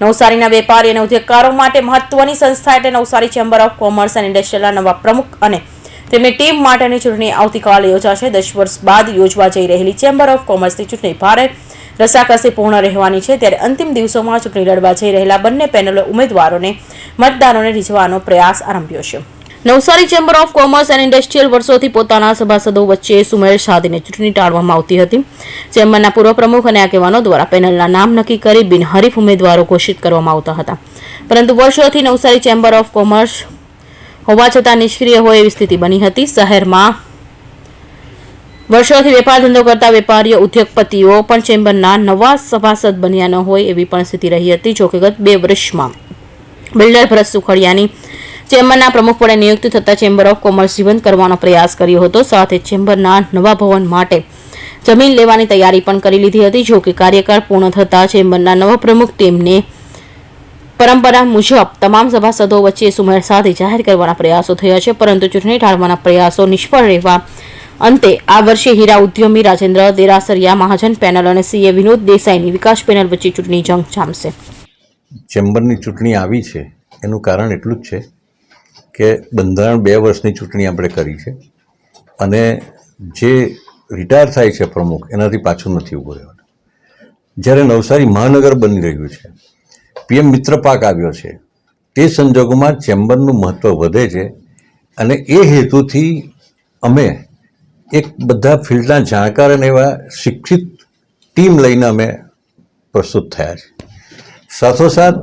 નવસારીના વેપારી અને ઉદ્યોગકારો માટે મહત્વની સંસ્થા એટલે Navsari chamber of commerce and ઇન્ડસ્ટ્રીના નવા પ્રમુખ અને તેમની ટીમ માટેની ચૂંટણી આવતીકાલે યોજાશે. દસ વર્ષ બાદ યોજવા જઈ રહેલી ચેમ્બર ઓફ કોમર્સની ચૂંટણી ભારે રસાકસી પૂર્ણ રહેવાની છે. ત્યારે અંતિમ દિવસોમાં ચૂંટણી લડવા જઈ રહેલા બંને પેનલો ઉમેદવારોને મતદારોને રીઝવાનો પ્રયાસ આરંભ્યો છે. Navsari chamber of commerce and industrial વર્ષોથી પોતાના સભાસદો વચ્ચે સુમેળ સાધીને ચૂંટણી ટાળવામાં આવતી હતી. ચેમ્બરના પૂર્વ પ્રમુખ અને આગેવાનો દ્વારા પેનલના નામ નક્કી કરી બિનહરીફ ઉમેદવારો ઘોષિત કરવામાં આવતા હતા. પરંતુ વર્ષોથી નવસારી ચેમ્બર ઓફ કોમર્સ હોવા છતાં નિષ્ક્રિય હોય એવી સ્થિતિ બની હતી. શહેરમાં વર્ષોથી વેપાર ધંધો કરતા વેપારીઓ, ઉદ્યોગપતિઓ પણ ચેમ્બરના નવા સભાસદ બન્યા ન હોય એવી પણ સ્થિતિ રહી હતી જોકે ગત બે વર્ષમાં બિલ્ડર ભરત સુખડિયાની ચેમ્બરના પ્રમુખ નિયુક્ત થતા ચેમ્બર ઓફ કોમર્સ જીવંત કરવાનો પ્રયાસ કર્યો હતો. સાથે ચેમ્બરના નવા ભવન માટે જમીન લેવાની તૈયારી પણ કરી લીધી હતી. જો કે કાર્યકાળ પૂર્ણ થતા ચેમ્બરના નવા પ્રમુખ ટીમને પરંપરા મુજબ તમામ સભાસદો વચ્ચે સુમેળ સાથે જાહેર કરવાના પ્રયાસો થયા છે. પરંતુ ચૂંટણી ટાળવાના પ્રયાસો નિષ્ફળ રહેવા અંતે આ વર્ષે હીરા ઉદ્યમી રાજેન્દ્ર દેરાસરિયા, મહાજન પેનલ અને સીએ વિનોદ દેસાઈની વિકાસ પેનલ વચ્ચે ચૂંટણી જંગ જામશે. ચેમ્બરની ચૂંટણી આવી છે. એનું કારણ એટલું જ છે કે બંધારણ બે વર્ષની ચૂંટણી આપણે કરી છે અને જે રિટાયર થાય છે પ્રમુખ, એનાથી પાછું નથી ઊભો રહેવાનું જ્યારે નવસારી મહાનગર બની રહ્યું છે, પીએમ મિત્ર પાક આવ્યો છે, તે સંજોગોમાં ચેમ્બરનું મહત્ત્વ વધે છે અને એ હેતુથી અમે એક બધા ફિલ્ડના જાણકાર અને એવા શિક્ષિત ટીમ લઈને અમે પ્રસ્તુત થયા છે. સાથોસાથ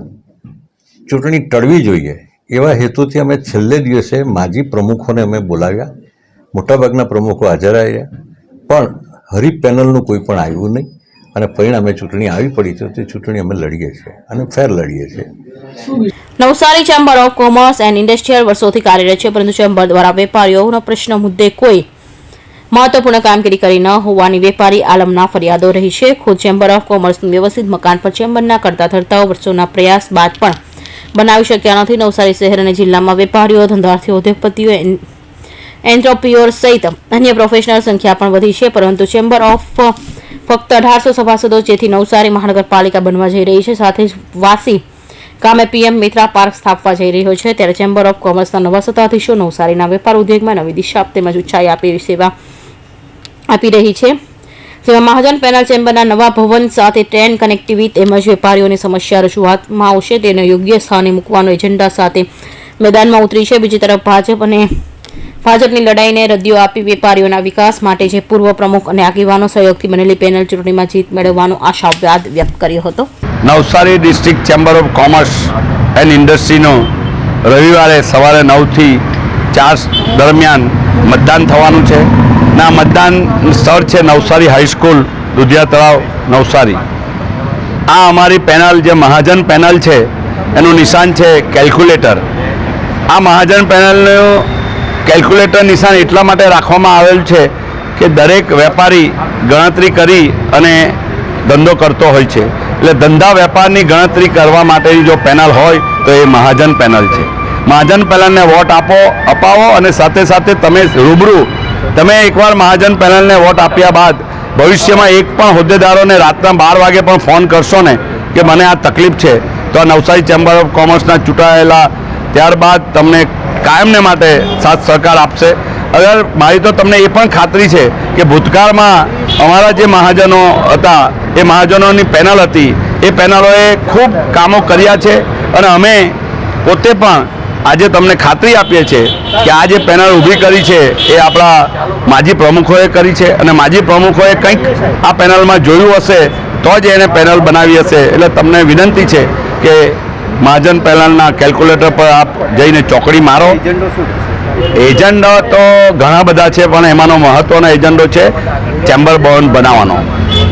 ચૂંટણી ટળવી જોઈએ. એવા હેતુથી અમે છેલ્લે દિવસે માજી પ્રમુખોને અમે બોલાવ્યા. મોટાભાગના પ્રમુખો હાજર આવ્યા. પણ હરીફ પેનલનું કોઈ પણ આવ્યું નહીં. અને પરિણામે ચૂંટણી આવી પડી છે, તે ચૂંટણી અમે લડીએ છીએ અને ફેર લડીએ છીએ. Navsari chamber of commerce and industrial વર્ષોથી કાર્યરત છે, પરંતુ ચેમ્બર દ્વારા વેપારીઓના પ્રશ્ન મુદ્દે કોઈ મહત્વપૂર્ણ કામગીરી કરી ન હોવાની વેપારી આલમના ફરિયાદો રહી છે. ખુદ ચેમ્બર ઓફ કોમર્સનું વ્યવસ્થિત મકાન પર ચેમ્બરના કરતા ધરતાઓ વર્ષોના પ્રયાસ બાદ પણ બનાવી શક્યા નથી. નવસારી શહેર અને જિલ્લામાં વેપારીઓ ધંધાર્થીઓ ઉદ્યોગપતિઓ, એન- એન્ટ્રોપ્રિયોર સહિત અન્ય પ્રોફેશનલ સંખ્યા પણ વધી છે, પરંતુ ચેમ્બર ઓફ ફક્ત અઢારસો સભાસદો જેથી નવસારી મહાનગરપાલિકા બનવા જઈ રહી છે. સાથે જ વાસી ગામે પીએમ મિત્રા પાર્ક સ્થાપવા જઈ રહ્યો છે. ત્યારે ચેમ્બર ઓફ કોમર્સના નવા સત્તાધીશો નવસારીના વેપાર ઉદ્યોગમાં નવી દિશા તેમજ ઉચ્ચાઈ આપી સેવા આપી રહી છે. જેમાં મહાજન પેનલ ચેમ્બરના નવા ભવન સાથે ટ્રેન કનેક્ટિવિટી તેમજ વેપારીઓની સમસ્યા રજૂઆતમાં આવશે. તેને યોગ્ય સ્થાને મૂકવાનો એજન્ડા સાથે મેદાનમાં ઉતરી છે. બીજી તરફ ભાજપ અને ભાજપની લડાઈને રદિયો આપી વેપારીઓના વિકાસ માટે જે પૂર્વ પ્રમુખ અને આગેવાનો સહયોગથી બનેલી પેનલ ચૂંટણીમાં જીત મેળવવાનો આશાવાદ વ્યક્ત કર્યો હતો. Navsari district chamber of commerce and ઇન્ડસ્ટ્રીનો રવિવારે સવારે નવથી ચાર દરમિયાન મતદાન થવાનું છે. ના, મતદાન સ્થળ છે નવસારી હાઈસ્કૂલ દુધિયા તળાવ, નવસારી. આ અમારી પેનલ જે મહાજન પેનલ છે, એનું નિશાન છે કેલ્ક્યુલેટર. આ મહાજન પેનલનું કેલ્ક્યુલેટર નિશાન એટલા માટે રાખવામાં આવેલ છે કે દરેક વેપારી ગણતરી કરી અને ધંધો કરતો હોય છે. એટલે ધંધા વેપારની ગણતરી કરવા માટેની જો પેનલ હોય, તો એ મહાજન પેનલ છે. મહાજન પેનલને વોટ આપો, અપાવો અને સાથે સાથે તમે રૂબરૂ તમે એકવાર મહાજન પેનલને વોટ આપ્યા બાદ ભવિષ્યમાં એક પણ હોદ્દેદારોને રાતના બાર વાગે પણ ફોન કરશો ને કે મને આ તકલીફ છે, તો આ નવસારી ચેમ્બર ઓફ કોમર્સના ચૂંટાયેલા ત્યારબાદ તમને કાયમને માટે સાથ સહકાર આપશે. અગર મારી તો તમને એ પણ ખાતરી છે કે ભૂતકાળમાં અમારા જે મહાજનો હતા, એ મહાજનોની પેનલ હતી, એ પેનલોએ ખૂબ કામો કર્યા છે અને અમે પોતે પણ આજે તમને ખાતરી આપીએ છીએ કે આ જે પેનલ ઊભી કરી છે, એ આપણા માજી પ્રમુખોએ કરી છે અને માજી પ્રમુખોએ કંઈક આ પેનલમાં જોયું હશે, તો જ એને પેનલ બનાવી હશે. એટલે તમને વિનંતી છે કે મહાજન પેનલના કેલ્ક્યુલેટર પર આપ જઈને ચોકડી મારો. એજન્ડો તો ઘણા બધા છે, પણ એમાંનો મહત્વનો એજન્ડો છે ચેમ્બર ભવન બનાવવાનો.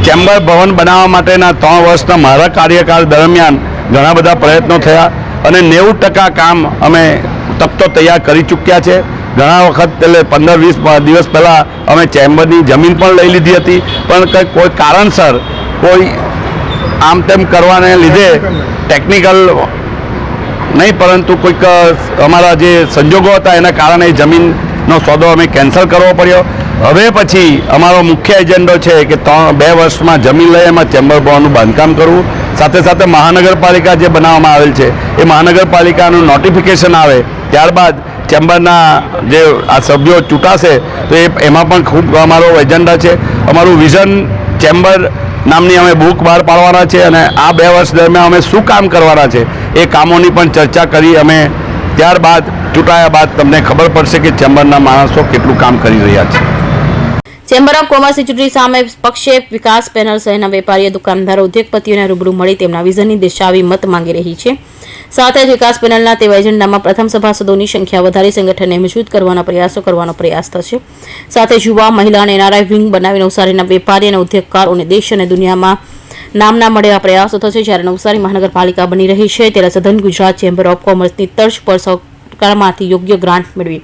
ચેમ્બર ભવન બનાવવા માટેના ત્રણ વર્ષના મારા કાર્યકાળ દરમિયાન ઘણા બધા પ્રયત્નો થયા. અને નેવું ટકા કામ અમે તપતો તૈયાર કરી ચૂક્યા છે. ઘણા વખત એટલે પંદર વીસ દિવસ પહેલાં અમે ચેમ્બરની જમીન પણ લઈ લીધી હતી. પણ કંઈક કોઈ કારણસર કોઈ આમ તેમ કરવાને લીધે ટેકનિકલ નહીં, પરંતુ કોઈક અમારા જે સંજોગો હતા એના કારણે જમીનનો સોદો અમે કેન્સલ કરવો પડ્યો. હવે પછી અમારો મુખ્ય એજન્ડો છે કે ત્રણ બે વર્ષમાં જમીન લઈ એમાં ચેમ્બર ભવનનું બાંધકામ કરવું. સાથે સાથે મહાનગરપાલિકા જે બનાવવામાં આવેલ છે, એ મહાનગરપાલિકાનું નોટિફિકેશન આવે. ત્યારબાદ ચેમ્બરના જે આ સભ્યો ચૂંટાશે, તો એ એમાં પણ ખૂબ અમારો એજન્ડા છે. અમારું વિઝન ચેમ્બર નામની અમે બુક બહાર પાડવાના છે અને આ બે વર્ષ દરમિયાન અમે શું કામ કરવાના છે, એ કામોની પણ ચર્ચા કરી અમે ત્યારબાદ ચૂંટાયા બાદ તમને ખબર પડશે કે ચેમ્બરના માણસો કેટલું કામ કરી રહ્યા છે. ચેમ્બર ઓફ કોમર્સની ચૂંટણી સામે પક્ષે વિકાસ પેનલ સહિતના વેપારીઓ દુકાનદારો, ઉદ્યોગપતિઓને રૂબરૂ મળી તેમના વિઝનની દિશાવી મત માંગી રહી છે. સાથે જ વિકાસ પેનલના તેવા એજન્ડામાં પ્રથમ સભાસદોની સંખ્યા વધારી સંગઠનને મજબૂત કરવાના પ્રયાસો કરવાનો પ્રયાસ થશે. સાથે યુવા, મહિલા અને એનઆરઆઈ વિંગ બનાવી નવસારીના વેપારી અને ઉદ્યોગકારોને દેશ અને દુનિયામાં નામના મળે એવા પ્રયાસો થશે. જ્યારે નવસારી મહાનગરપાલિકા બની રહી છે, ત્યારે સઘન ગુજરાત ચેમ્બર ઓફ કોમર્સની તર્જ પર સરકારમાંથી યોગ્ય ગ્રાન્ટ મેળવી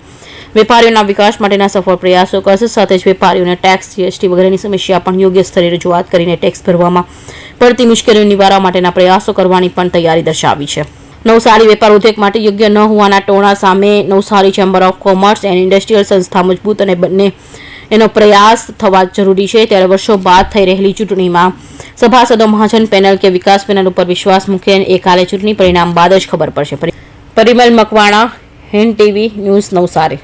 વેપારીઓના વિકાસ માટેના સફળ પ્રયાસો કરશે, સાથે જ વેપારીઓને ટેક્સ જીએસટી વગેરેની સમસ્યા પણ યોગ્ય સ્તરે રજૂઆત કરીને ટેક્સ ભરવામાં પડતી મુશ્કેલીઓ નિવારવા માટેના પ્રયાસો કરવાની પણ તૈયારી દર્શાવી છે. નવસારી વેપાર ઉદ્યોગ માટે યોગ્ય ન હોવાના ટોણા સામે Navsari chamber of commerce and industrial સંસ્થા મજબૂત અને બંને એનો પ્રયાસ થવા જરૂરી છે. ત્યારે વર્ષો બાદ થઈ રહેલી ચૂંટણીમાં સભાસદો મહાજન પેનલ કે વિકાસ પેનલ ઉપર વિશ્વાસ મૂકે એ કાલે ચૂંટણી પરિણામ બાદ જ ખબર પડશે. Parimal Makwana Hind TV news Navsari.